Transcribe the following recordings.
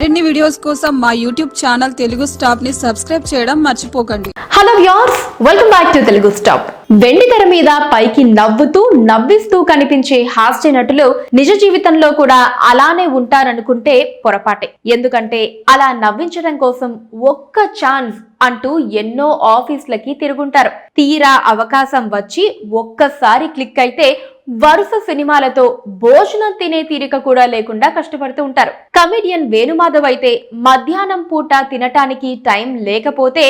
మరిన్ని వీడియోస్ కోసం మా YouTube channel Telugu stop subscribe చేయడం మర్చిపోకండి. Hello viewers welcome back to Telugu stop వెండి తెర మీద పైకి నవ్వుతూ నవ్విస్తూ కనిపించే హాస్య నటులు నిజ జీవితంలో కూడా అలానే ఉంటారనుకుంటే పొరపాటే. ఎందుకంటే అలా నవ్వించడం కోసం ఒక్క ఛాన్స్ అంటూ ఎన్నో ఆఫీసులకి తిరుగుంటారు. తీరా అవకాశం వచ్చి ఒక్కసారి క్లిక్ అయితే వరుస సినిమాలతో భోజనం తినే తీరిక కూడా లేకుండా కష్టపడుతూ ఉంటారు. కమెడియన్ వేణుమాధవ్ అయితే మధ్యాహ్నం పూట తినటానికి టైం లేకపోతే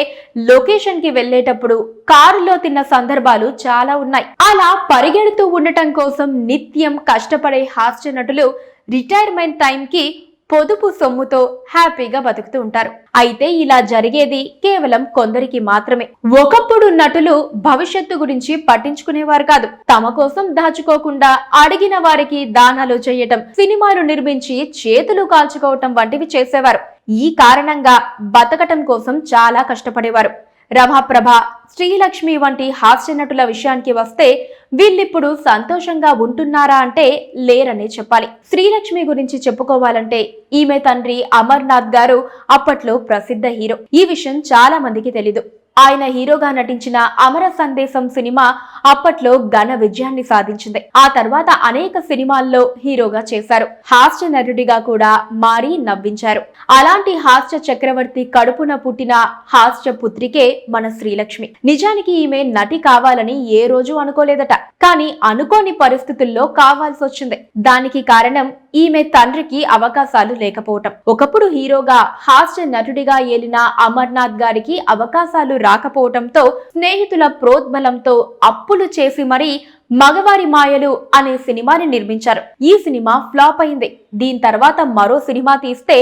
లొకేషన్కి వెళ్ళేటప్పుడు కారులో తిన్న సందర్భాలు చాలా ఉన్నాయి. అలా పరిగెడుతూ ఉండటం కోసం నిత్యం కష్టపడే హాస్య నటులు రిటైర్మెంట్ టైంకి పొదుపు సొమ్ముతో హ్యాపీగా బతుకుతూ ఉంటారు. అయితే ఇలా జరిగేది కేవలం కొందరికి మాత్రమే. ఒకప్పుడు నటులు భవిష్యత్తు గురించి పట్టించుకునేవారు కాదు. తమ కోసం దాచుకోకుండా అడిగిన వారికి దానాలు చేయటం సినిమాలు నిర్మించి చేతులు కాల్చుకోవటం వంటివి చేసేవారు. ఈ కారణంగా బతకటం కోసం చాలా కష్టపడేవారు. రమాప్రభ శ్రీలక్ష్మి వంటి హాస్య నటుల విషయానికి వస్తే వీళ్ళిప్పుడు సంతోషంగా ఉంటున్నారా అంటే లేరనే చెప్పాలి. శ్రీలక్ష్మి గురించి చెప్పుకోవాలంటే ఈమె తండ్రి అమర్నాథ్ గారు అప్పట్లో ప్రసిద్ధ హీరో. ఈ విషయం చాలా మందికి తెలీదు. ఆయన హీరోగా నటించిన అమర సందేశం సినిమా అప్పట్లో ఘన విజయాన్ని సాధించింది. ఆ తర్వాత అనేక సినిమాల్లో హీరోగా చేశారు. హాస్య నటుడిగా కూడా మారి నవ్వించారు. అలాంటి హాస్య చక్రవర్తి కడుపున పుట్టిన హాస్య పుత్రికే మన శ్రీలక్ష్మి. నిజానికి ఈమె నటి కావాలని ఏ రోజు అనుకోలేదట. కానీ అనుకోని పరిస్థితుల్లో కావాల్సి వచ్చింది. దానికి కారణం ఈమె తండ్రికి అవకాశాలు లేకపోవటం. ఒకప్పుడు హీరోగా హాస్య నటుడిగా ఏలిన అమర్నాథ్ గారికి అవకాశాలు రాకపోవటంతో స్నేహితుల ప్రోద్బలంతో అప్పులు చేసి మరీ మగవారి మాయలు అనే సినిమాని నిర్మించారు. ఈ సినిమా ఫ్లాప్ అయింది. దీని తర్వాత మరో సినిమా తీస్తే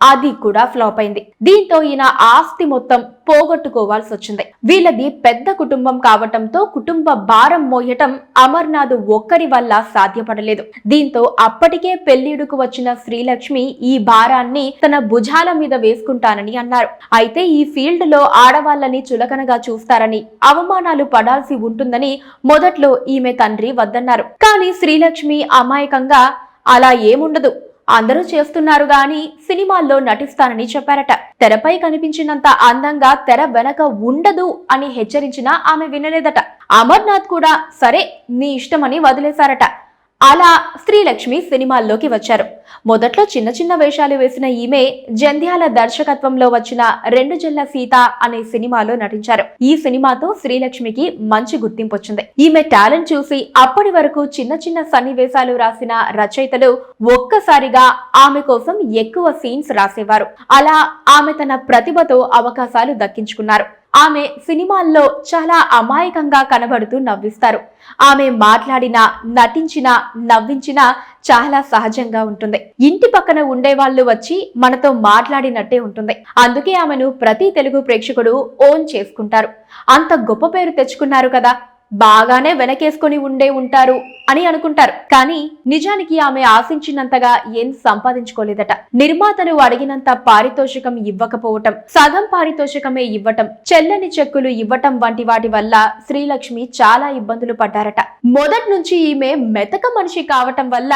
అది కూడా ఫ్లాప్ అయింది. దీంతో ఈయన ఆస్తి మొత్తం పోగొట్టుకోవాల్సి వచ్చింది. వీళ్ళది పెద్ద కుటుంబం కావటంతో కుటుంబ భారం మోయటం అమర్నాథ్ ఒక్కరి వల్ల సాధ్యపడలేదు. దీంతో అప్పటికే పెళ్ళిడుకు వచ్చిన శ్రీలక్ష్మి ఈ భారాన్ని తన భుజాల మీద వేసుకుంటానని అన్నారు. అయితే ఈ ఫీల్డ్లో ఆడవాళ్ళని చులకనగా చూస్తారని అవమానాలు పడాల్సి ఉంటుందని మొదట్లో ఈమె తండ్రి వద్దన్నారు. కానీ శ్రీలక్ష్మి అమాయకంగా అలా ఏముండదు. అందరూ చేస్తున్నారు గాని సినిమాల్లో నటిస్తానని చెప్పారట. తెరపై కనిపించినంత అందంగా తెర వెనక ఉండదు అని హెచ్చరించినా ఆమె వినలేదట. అమర్నాథ్ కూడా సరే నీ ఇష్టమని వదిలేశారట. అలా శ్రీలక్ష్మి సినిమాల్లోకి వచ్చారు. మొదట్లో చిన్న చిన్న వేషాలు వేసిన ఈమె జంధ్యాల దర్శకత్వంలో వచ్చిన రెండు జల్ల సీత అనే సినిమాలో నటించారు. ఈ సినిమాతో శ్రీలక్ష్మికి మంచి గుర్తింపు వచ్చింది ఈమె టాలెంట్ చూసి అప్పటి వరకు చిన్న చిన్న సన్నివేశాలు రాసిన రచయితలు ఒక్కసారిగా ఆమె కోసం ఎక్కువ సీన్స్ రాసేవారు. అలా ఆమె తన ప్రతిభతో అవకాశాలు దక్కించుకున్నారు. ఆమె సినిమాల్లో చాలా అమాయకంగా కనబడుతూ నవ్విస్తారు. ఆమె మాట్లాడినా నటించినా నవ్వించినా చాలా సహజంగా ఉంటుంది. ఇంటి పక్కన ఉండే వాళ్ళు వచ్చి మనతో మాట్లాడినట్టే ఉంటుంది. అందుకే ఆమెను ప్రతి తెలుగు ప్రేక్షకుడు ఓన్ చేసుకుంటారు. అంత గొప్ప పేరు తెచ్చుకున్నారు కదా. బాగానే వెనకేసుకొని ఉండే ఉంటారు అని అనుకుంటారు. కానీ నిజానికి ఆమె ఆశించినంతగా ఏం సంపాదించుకోలేదట. నిర్మాతలు అడిగినంత పారితోషికం ఇవ్వకపోవటం సగం పారితోషికమే ఇవ్వటం చెల్లని చెక్కులు ఇవ్వటం వంటి వాటి వల్ల శ్రీలక్ష్మి చాలా ఇబ్బందులు పడ్డారట. మొదటి నుంచి ఈమె మెతక మనిషి కావటం వల్ల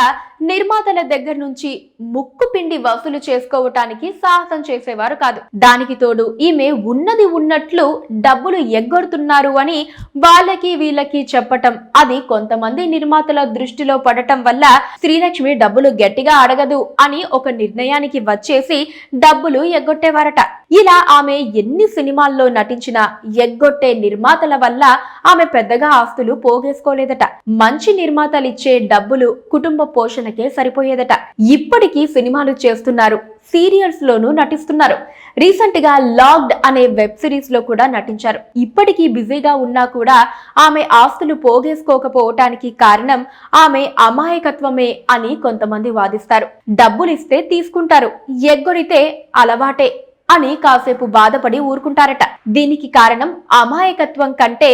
నిర్మాతల దగ్గర నుంచి ముక్కు పిండి వసూలు చేసుకోవటానికి సాహసం చేసేవారు కాదు. దానికి తోడు ఈమె ఉన్నది ఉన్నట్లు డబ్బులు ఎగ్గొడుతున్నారు అని వాళ్ళకి వీళ్ళకి చెప్పటం. అది కొంతమంది నిర్మాతల దృష్టిలో పడటం వల్ల శ్రీలక్ష్మి డబ్బులు గట్టిగా అడగదు అని ఒక నిర్ణయానికి వచ్చేసి డబ్బులు ఎగ్గొట్టేవారట. ఇలా ఆమె ఎన్ని సినిమాల్లో నటించినా ఎగ్గొట్టే నిర్మాతల వల్ల ఆమె పెద్దగా ఆస్తులు పోగేసుకోలేదట. మంచి నిర్మాతలు ఇచ్చే డబ్బులు కుటుంబ పోషణ పోషణకే సరిపోయేదట. ఇప్పటికీ సినిమాలు చేస్తున్నారు. సీరియల్స్ లోనూ నటిస్తున్నారు. రీసెంట్గా లాక్డ్ అనే వెబ్ సిరీస్లో కూడా నటించారు. ఇప్పటికీ బిజీగా ఉన్నా కూడా ఆమె ఆస్తులు పోగేసుకోకపోవటానికి కారణం ఆమె అమాయకత్వమే అని కొంతమంది వాదిస్తారు. డబ్బులిస్తే తీసుకుంటారు. ఎగ్గొడితే అలవాటే అని కాసేపు బాధపడి ఊరుకుంటారట. దీనికి కారణం అమాయకత్వం కంటే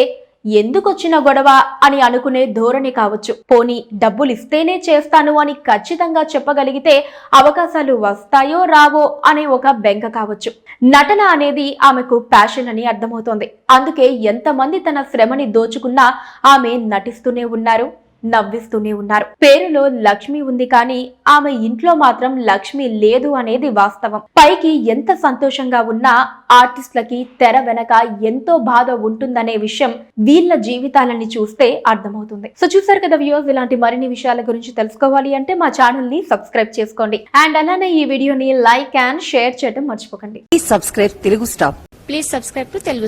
ఎందుకొచ్చిన గొడవ అని అనుకునే ధోరణి కావచ్చు. పోనీ డబ్బులు ఇస్తేనే చేస్తాను అని ఖచ్చితంగా చెప్పగలిగితే అవకాశాలు వస్తాయో రావో అనే ఒక బెంక కావచ్చు. నటన అనేది ఆమెకు ప్యాషన్ అని అర్థమవుతోంది. అందుకే ఎంతమంది తన శ్రమని దోచుకున్నా ఆమె నటిస్తూనే ఉన్నారు. నవ్విస్తూనే ఉన్నారు. పేరులో లక్ష్మి ఉంది కానీ ఆమె ఇంట్లో మాత్రం లక్ష్మి లేదు అనేది వాస్తవం. పైకి ఎంత సంతోషంగా ఉన్నా ఆర్టిస్టులకి తెర వెనక ఎంతో బాధ ఉంటుందనే విషయం వీళ్ళ జీవితాలని చూస్తే అర్థమవుతుంది. సో చూసారు కదా వ్యూస్ ఇలాంటి మరిన్ని విషయాల గురించి తెలుసుకోవాలి అంటే మా ఛానల్ని సబ్స్క్రైబ్ చేసుకోండి. అండ్ అలానే ఈ వీడియోని లైక్ అండ్ షేర్ చేయడం మర్చిపోకండి. Telugu Star. Please subscribe to Telugu